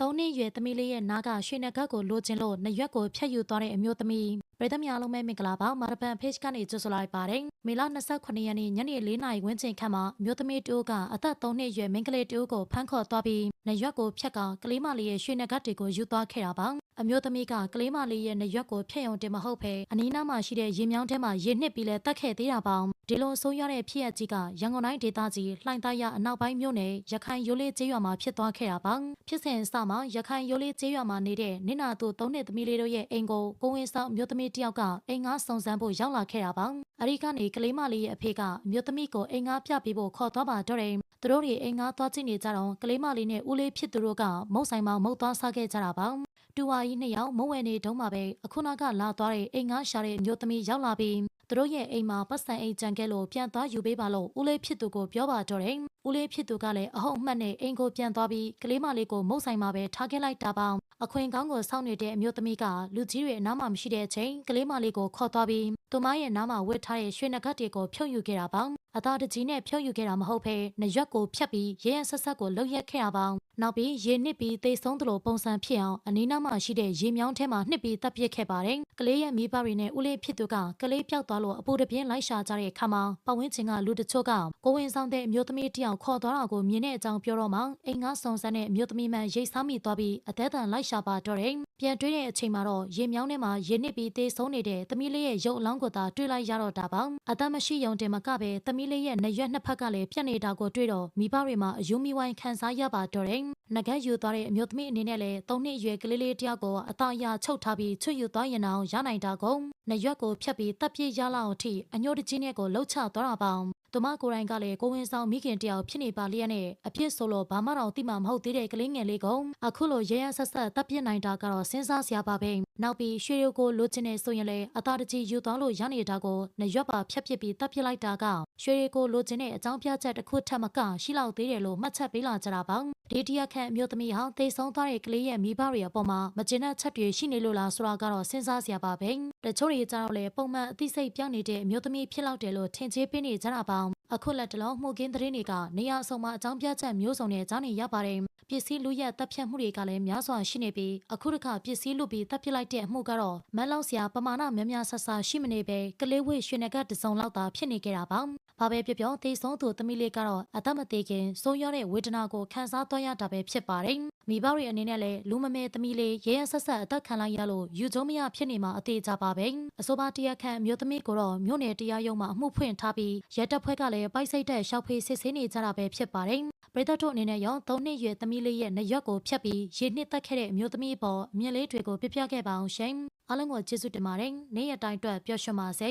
သုံးနှစ်ရွယ်သမီးလေးရဲ့နားကရွှေနဂတ်ကိုလိုချင်လို့နရွက်ကိုဖျက်ယူသွားတဲ့အမျိုးသမီးပြည်သူများလုံးပဲမင်္ဂလာပါမာရပန် page ကနေကြိုဆိုလိုက်ပါတယ်မေလ29ရက်နေ့ညနေ4နာရီဝန်းကျင်ခန့်မှာအမျိုးသမီးတူကအသက်3နှစ်ရွယ်မိန်းကလေးတူကိုဖမ်းခေါ်သွားပြီးနရွက်ကိုဖျက်ကကလေးမလေးရဲ့ရွှေနဂတ်တွေကိုယူသွားခဲ့တာပါ အမျိုးသမီးကကလေးမလေးရဲ့နရွက်ကိုဖျက်ရုံတင်မဟုတ်ဘဲအနီးနားမှာရှိတဲ့ရေမြောင်းထဲမှာရေနှစ်ပြီးလဲတတ်ခဲ့သေးတာပါဒီလိုဆိုးရတဲ့ဖြစ်ရပ်ကြီးကရန်ကုန်တိုင်းဒေသကြီးလှိုင်သားရအနောက်ပိုင်းမြို့နယ်ရခိုင်ရိုးလေးကျေးရွာမှာဖြစ်သွားခဲ့တာပါဖြစ်စဉ်အစမှာရခိုင်ရိုးလေးကျေးရွာမှာနေတဲ့နင့်နာသူသုံးနှစ်သမီးလေးတို့ရဲ့အိမ်ကိုကိုဝင်းဆောင်အမျိုးသမီးတစ်ယောက်ကအိမ်ငါစုံစမ်းဖို့ရောက်လာခဲ့တာပါအဲဒီကနေကလေးမလေးရဲ့အဖေကအမျိုးသမီးကိုအိမ်ငါပြပေးဖို့ခေါ်သွားပါတော့တယ်သူတို့တွေအိမ်ငါသွားကြည့်နေကြတော့ကလေးမလေးနဲ့ဦးလေးဖြစ်သူတို့ကမုတ်ဆိုင်မှာမုတ်သွားစားခဲ့ကြတာပါ တူဝါကြီးနှစ်ယောက်မုံဝယ်နေတုန်းမှာပဲအခုနောက်ကလာသွားတဲ့အိမ်ငါရှာတဲ့အမျိုးသမီးရောက်လာပြီးသူတို့ရဲ့အိမ်မှာပတ်စံအိမ်ကြံခဲ့လို့ပြန်သွားယူပေးပါလို့ဦးလေးဖြစ်သူကိုပြောပါတော့တယ်ဦးလေးဖြစ်သူကလည်းအဟုတ်အမှတ်နဲ့အိမ်ကိုပြန်သွားပြီးကလေးမလေးကိုမုတ်ဆိုင်မှာပဲထားခဲ့လိုက်တာပါအခွင့်ကောင်းကိုစောင့်နေတဲ့အမျိုးသမီးကလူကြီးတွေအနားမှာမရှိတဲ့အချိန်ကလေးမလေးကိုခေါ်သွားပြီးသူမရဲ့နားမှာဝတ်ထားတဲ့ရွှေနဂတ်တွေကိုဖြုတ်ယူခဲ့တာပါအသားတကြီးနဲ့ဖြုတ်ယူခဲ့တာမဟုတ်ဘဲနရွက်ကိုဖြတ်ပြီးရဲရဲဆက်ဆက်ကိုလှုပ်ရက်ခဲ့တာပါနောက်ပြီးရေနစ်ပြီးသေဆုံးသလိုပုံစံဖြစ်အောင်အနီးနားမှာရှိတဲ့ရေမြောင်းထဲမှာနှစ်ပြီးတပ်ပစ်ခဲ့ပါတယ်ကလေးရဲ့မိဘတွေနဲ့ဦးလေးဖြစ်သူကကလေးပျောက်သွားလို့အပူတပြင်းလိုက်ရှာကြတဲ့အခါမှာပတ်ဝန်းကျင်ကလူတချို့ကကိုဝင်ဆောင်တဲ့အမျိုးသမီးတယောက်ခေါ်သွားတာကိုမြင်တဲ့အကြောင်းပြောတော့မှအိမ်ငါစုံစမ်းတဲ့အမျိုးသမီးမှန်ရိတ်စားမိသွားပြီးအသက်တန်လိုက်ရှာပါတော့တယ်ပြန်တွေးတဲ့အချိန်မှာတော့ရေမြောင်းထဲမှာရေနစ်ပြီးသေဆုံးနေတဲ့သမီးလေးရဲ့ရုပ်အလောင်းကိုသာတွေ့လိုက်ရတော့တာပါအသက်မရှိယုံတင်မကပဲသမီးလေးရဲ့နရွက်နှစ်ဖက်ကလည်းပြက်နေတာကိုတွေ့တော့မိဘတွေမှာအယုံမီဝိုင်းခံစားရပါတော့တယ် နဂတ်ယူသွားတဲ့အမျိုးသမီးအနေနဲ့လည်း၃နှစ်အရွယ်ကလေးလေးတယောက်ကိုအသားအရချုပ်ထားပြီးချွတ်ယူသွားရင်အောင်ရနိုင်တာကုန်နရွက်ကိုဖြတ်ပြီးတပ်ပြစ်ရလောက်အထိအညိုတကြီးနဲ့ကိုလှုပ်ချသွားတာပါသူမကိုယ်တိုင်ကလည်းကိုဝင်ဆောင်မိခင်တယောက်ဖြစ်နေပါလျက်နဲ့အပြစ်ဆိုလို့ဘာမှတော့သိမှမဟုတ်သေးတဲ့ကလေးငယ်လေးကအခုလိုရဲရဲဆက်ဆက်တပ်ပြစ်နိုင်တာကတော့စဉ်းစားစရာပါပဲနောက်ပြီးရွှေရိုကိုလိုချင်နေဆိုရင်လည်းအသားတကြီးယူသွားလို့ရနေတာကိုနရွက်ပါဖြတ်ပစ်ပြီးတပ်ပြစ်လိုက်တာကရွှေရိုကိုလိုချင်တဲ့အကြောင်းပြချက်တစ်ခုထပ်မကရှိလောက်သေးတယ်လို့မှတ်ချက်ပေးလာကြတာပါဒီတရက်ခန့်အမျိုးသမီးဟာသေဆုံးသွားတဲ့ကလေးရဲ့မိဘတွေအပေါ်မှာမကျေနပ်ချက်တွေရှိနေလို့လားဆိုတာကတော့စဉ်းစားစရာပါပဲတချို့တွေကြတော့လေပုံမှန်အသိစိတ်ပြောင်းနေတဲ့အမျိုးသမီးဖြစ်လောက်တယ်လို့ထင်ကြေးပေးနေကြတာပါအခုလက်တလုံးမှုကင်းသတင်းတွေကနေရာအစုံမှာအကြောင်းပြချက်မျိုးစုံနဲ့ကြားနေရပါတယ် ပစ္စည်းလူရက်တပ်ဖြတ်မှုတွေကလည်းများစွာရှိနေပြီးအခုတစ်ခါပစ္စည်းလူပြီးတပ်ပစ်လိုက်တဲ့အမှုကတော့မန်းလောက်စရာပမာဏများများဆဆရှိမနေပဲကလေးဝိရွှေနဂတ်တစုံလောက်သာဖြစ်နေကြတာပါဘာပဲပြောပြောသေဆုံးသူသမီးလေးကတော့အသက်မသေးခင်စိုးရွားတဲ့ဝေဒနာကိုခံစားသွားရတာပဲဖြစ်ပါတယ်မိဘတွေအနေနဲ့လည်းလူမမဲသမီးလေးရဲရဲဆက်ဆက်အသက်ခံလိုက်ရလို့ယူကျုံမရဖြစ်နေမှာအသေးကြပါပဲအဆိုပါတရားခံမျိုးသမီးကိုတော့မြို့နယ်တရားရုံးမှာအမှုဖွင့်ထားပြီးရဲတပ်ဖွဲ့ကလည်းပိုက်စိတ်တဲ့ရှောက်ဖေးစစ်ဆေးနေကြတာပဲဖြစ်ပါတယ် ပရိသတ်တို့အနေနဲ့ရော၃နှစ်ရွယ်သမီးလေးရဲ့နရွက်ကိုဖျက်ပြီးရေနှစ်သက်ခဲ့တဲ့အမျိုးသမီးပေါ်အမြင်လေးတွေကိုပြပြခဲ့ပါအောင်ရှင်အားလုံးကိုကျေးဇူးတင်ပါတယ်နေ့ရက်တိုင်းအတွက်ပျော်ရွှင်ပါစေ